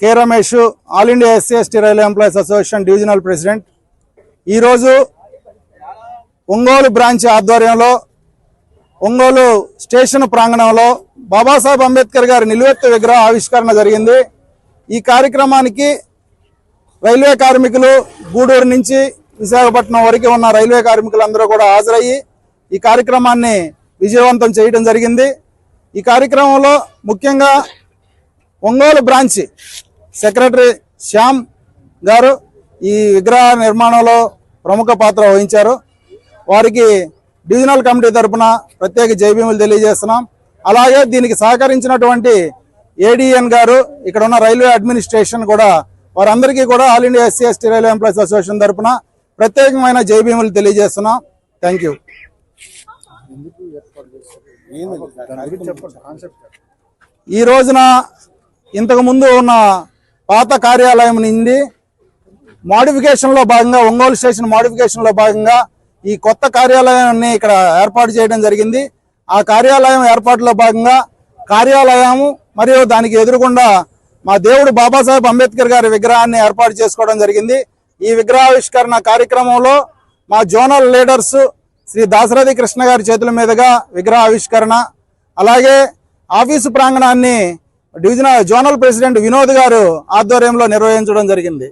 K Ramesh all India SC ST railway employees association divisional president. ఈరోజు Ongole branch ఆధ్వర్యంలో Ongole station ప్రాంగణంలో బాబాసాహెబ్ అంబేద్కర్ గారి నిలువెత్తు విగ్రహ ఆవిష్కరణ జరిగింది. ఈ కార్యక్రమానికి రైల్వే కార్మికులు గూడూరు నుంచి విశాఖపట్నం వరకు ఉన్న రైల్వే కార్మికులందరూ కూడా హాజరయ్యి ఈ కార్యక్రమాన్ని విజయవంతం చేయడం జరిగింది. ఈ కార్యక్రమంలో ముఖ్యంగా ఒంగోలు బ్రాంచ్ సెక్రటరీ శ్యామ్ గారు ఈ విగ్రహ నిర్మాణంలో ప్రముఖ పాత్ర వహించారు. వారికి డివిజనల్ కమిటీ తరపున ప్రత్యేక జైభీములు తెలియజేస్తున్నాం. అలాగే దీనికి సహకరించినటువంటి ఏడిఎన్ గారు ఇక్కడ ఉన్న రైల్వే అడ్మినిస్ట్రేషన్ కూడా వారందరికీ కూడా all India SC ST railway employees association తరపున ప్రత్యేకమైన జైభీములు తెలియజేస్తున్నాం. థ్యాంక్ యూ ఈ రోజున ఇంతకుముందు ఉన్న పాత కార్యాలయం నుండి మోడిఫికేషన్లో భాగంగా ఒంగోలు స్టేషన్ మోడిఫికేషన్లో భాగంగా ఈ కొత్త కార్యాలయాన్ని ఇక్కడ ఏర్పాటు చేయడం జరిగింది. ఆ కార్యాలయం ఏర్పాటులో భాగంగా కార్యాలయము మరియు దానికి ఎదురుగుండా మా దేవుడు బాబాసాహెబ్ అంబేద్కర్ గారి విగ్రహాన్ని ఏర్పాటు చేసుకోవడం జరిగింది. ఈ విగ్రహావిష్కరణ కార్యక్రమంలో మా జోనల్ లీడర్స్ శ్రీ దాసరథి కృష్ణ గారి చేతుల మీదుగా విగ్రహ ఆవిష్కరణ అలాగే office ప్రాంగణాన్ని divisional zonal president Vinod garu ఆధ్వర్యంలో నిర్వహించడం జరిగింది.